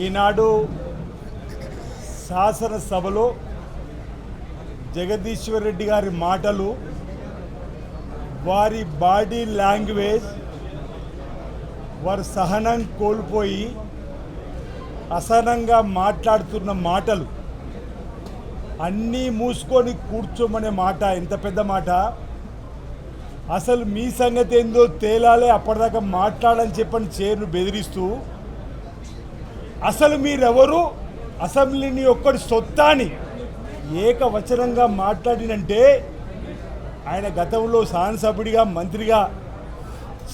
ఈనాడు శాసనసభలో జగదీశ్వర్ రెడ్డి గారి మాటలు వారి బాడీ లాంగ్వేజ్ వారు సహనం కోల్పోయి అసహనంగా మాట్లాడుతున్న మాటలు అన్నీ మూసుకొని కూర్చోమనే మాట ఎంత పెద్ద మాట. అసలు మీ సంగతి ఏందో తేలాలే అప్పటిదాకా మాట్లాడని చెప్పని చేరును బెదిరిస్తూ అసలు మీరెవరు? అసెంబ్లీని ఒక్కడి సొత్తాని ఏకవచనంగా మాట్లాడినంటే ఆయన గతంలో శాసనసభ్యుడిగా మంత్రిగా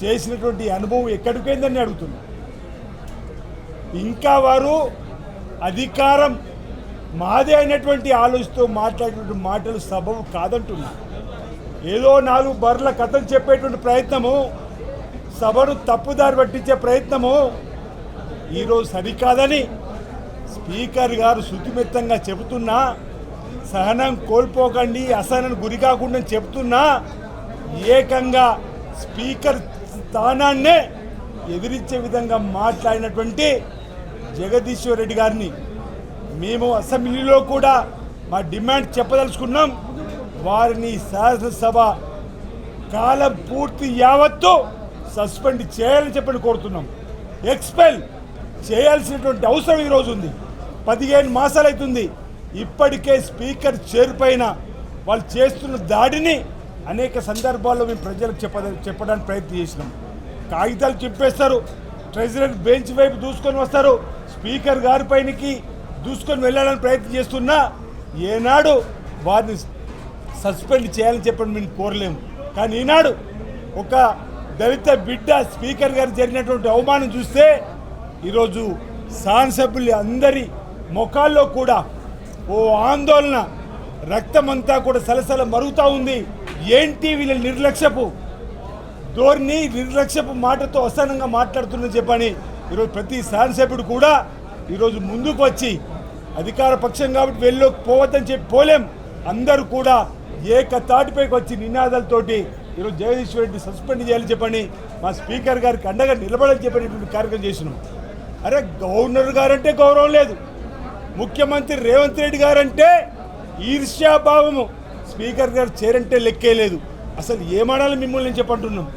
చేసినటువంటి అనుభవం ఎక్కడికైందని అడుగుతున్నా. ఇంకా వారు అధికారం మాదే అయినటువంటి ఆలోచిస్తూ మాట్లాడేటువంటి మాటలు సబబు కాదంటున్నా. ఏదో నాలుగు బర్ల కథలు చెప్పేటువంటి ప్రయత్నము సభను తప్పుదారి పట్టించే ప్రయత్నము ఈరోజు సరికాదని స్పీకర్ గారు శుతిమెత్తంగా చెబుతున్నా సహనం కోల్పోకండి అసహనం గురి కాకుండా చెబుతున్నా ఏకంగా స్పీకర్ స్థానాన్నే ఎదిరించే విధంగా మాట్లాడినటువంటి జగదీశ్వర్ రెడ్డి గారిని మేము అసెంబ్లీలో కూడా మా డిమాండ్ చెప్పదలుచుకున్నాం. వారిని శాసనసభ కాలం పూర్తి యావత్తు సస్పెండ్ చేయాలని చెప్పని కోరుతున్నాం. ఎక్స్పెల్ చేయాల్సినటువంటి అవసరం ఈరోజు ఉంది. పదిహేను మాసాలైతుంది. ఇప్పటికే స్పీకర్ చేరుపైన వాళ్ళు చేస్తున్న దాడిని అనేక సందర్భాల్లో మేము ప్రజలకు చెప్ప చెప్పడానికి ప్రయత్నం చేసినాం. కాగితాలు చెప్పేస్తారు ట్రెజరర్ బెంచ్ వైపు దూసుకొని వస్తారు. స్పీకర్ గారి పైనకి దూసుకొని వెళ్ళాలని ప్రయత్నం చేస్తున్నా ఏనాడు వారిని సస్పెండ్ చేయాలని చెప్పని మేము కోరలేము. కానీ ఈనాడు ఒక దళిత బిడ్డ స్పీకర్ గారు జరిగినటువంటి అవమానం చూస్తే ఈరోజు శాసనసభ్యులు అందరి ముఖాల్లో కూడా ఓ ఆందోళన రక్తమంతా కూడా సలసల మరుగుతూ ఉంది. ఏంటి వీళ్ళ నిర్లక్ష్యపు? ధోరణి నిర్లక్ష్యపు మాటతో అసహనంగా మాట్లాడుతుందని చెప్పని ఈరోజు ప్రతి శాసనసభ్యుడు కూడా ఈరోజు ముందుకు వచ్చి అధికార పక్షం కాబట్టి వెళ్ళి పోవద్దని చెప్పి పోలేం. అందరూ కూడా ఏక తాటిపైకి వచ్చి నినాదాలతోటి ఈరోజు జగదీశ్వర్ రెడ్డి సస్పెండ్ చేయాలని చెప్పని మా స్పీకర్ గారికి అండగా నిలబడాలని చెప్పినటువంటి కార్యక్రమం చేసినాం. అరే గవర్నర్ గారంటే గౌరవం లేదు. ముఖ్యమంత్రి రేవంత్ రెడ్డి గారంటే ఈర్ష్యాభావము స్పీకర్ గారు చేరంటే లెక్కే లేదు. అసలు ఏమాడాలి మిమ్మల్ని నేను చెప్పంటున్నాం.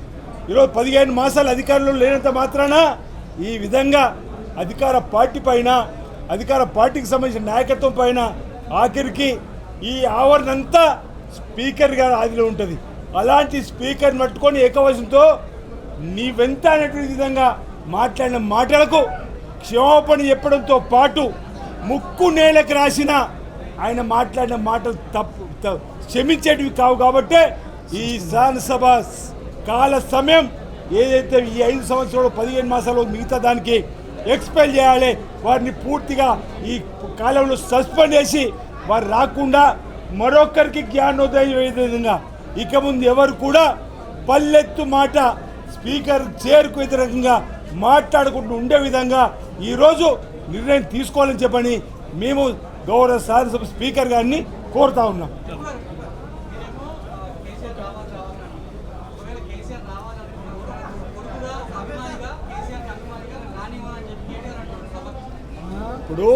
ఈరోజు పదిహేను మాసాలు అధికారంలో లేనంత మాత్రాన ఈ విధంగా అధికార పార్టీ పైన అధికార పార్టీకి సంబంధించిన నాయకత్వం పైన ఆఖరికి ఈ ఆవరణ అంతా స్పీకర్ గారి ఆదిలో ఉంటుంది. అలాంటి స్పీకర్ని పట్టుకొని ఏకవశంతో నీవెంత అనేటువంటి విధంగా మాట్లాడిన మాటలకు క్షమాపణ చెప్పడంతో పాటు ముక్కు నేలకు రాసిన ఆయన మాట్లాడిన మాటలు తప్పు క్షమించేటివి కావు కాబట్టే ఈ శాసనసభ కాల సమయం ఏదైతే ఈ ఐదు సంవత్సరాలు పదిహేను మాసాలు మిగతా దానికి ఎక్స్పెల్ చేయాలి వారిని పూర్తిగా ఈ కాలంలో సస్పెండ్ చేసి వారు రాకుండా మరొకరికి జ్ఞానోదయం విధంగా ఇక ముందు ఎవరు కూడా పల్లెత్తు మాట స్పీకర్ చేరుకు వ్యతిరేకంగా మాట్లాడకుండా ఉండే విధంగా ఈరోజు నిర్ణయం తీసుకోవాలని చెప్పని మేము గౌరవ శాసనసభ స్పీకర్ గారిని కోరుతా ఉన్నాం. ఇప్పుడు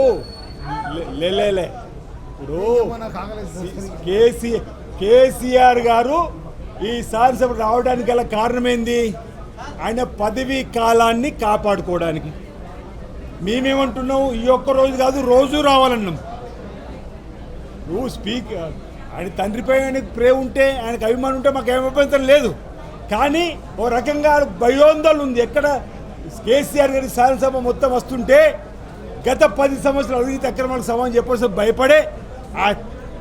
లే- లే లే, ఇప్పుడు కేసీ కేసీఆర్ గారు ఈ శాసనసభ రావడానికి గల కారణం ఏంది? ఆయన పదవీ కాలాన్ని కాపాడుకోవడానికి. మేమేమంటున్నాం ఈ ఒక్క రోజు కాదు రోజు రావాలన్నాం. నువ్వు స్పీకర్ ఆయన తండ్రిపై ఆయనకు ప్రేమ ఉంటే ఆయనకు అభిమానం ఉంటే మాకు అభ్యంతరం లేదు. కానీ ఓ రకంగా భయోందోళన ఉంది. ఎక్కడ కేసీఆర్ గారి శాసనసభ మొత్తం వస్తుంటే గత పది సంవత్సరాలు అవినీతి అక్రమాలకు సమానం చెప్పాల్సి భయపడే ఆ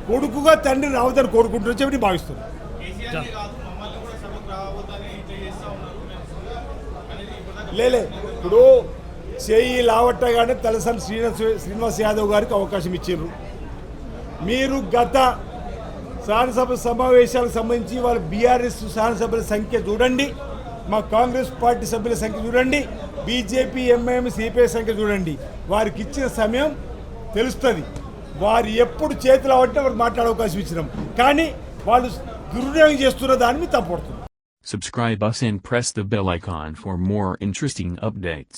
కొడుకుగా తండ్రి రావద్దని కోరుకుంటున్నా చెప్పి భావిస్తున్నాను లేలే ఇప్పుడు చేయి లావట్టగానే తలసాని శ్రీనివాస్ శ్రీనివాస్ యాదవ్ గారికి అవకాశం ఇచ్చారు మీరు గత శాసనసభ సమావేశాలకు సంబంధించి వాళ్ళ బీఆర్ఎస్ శాసనసభ్యుల సంఖ్య చూడండి మా కాంగ్రెస్ పార్టీ సభ్యుల సంఖ్య చూడండి బీజేపీ ఎంఐఎం సిపిఐ సంఖ్య చూడండి. వారికి ఇచ్చిన సమయం తెలుస్తుంది. వారు ఎప్పుడు చేతులు అవట్టే వారు మాట్లాడే అవకాశం ఇచ్చినాం. కానీ వాళ్ళు దుర్వినియోగం చేస్తున్న దాని మీద తప్పడుతున్నాం Subscribe us and press the bell icon for more interesting updates.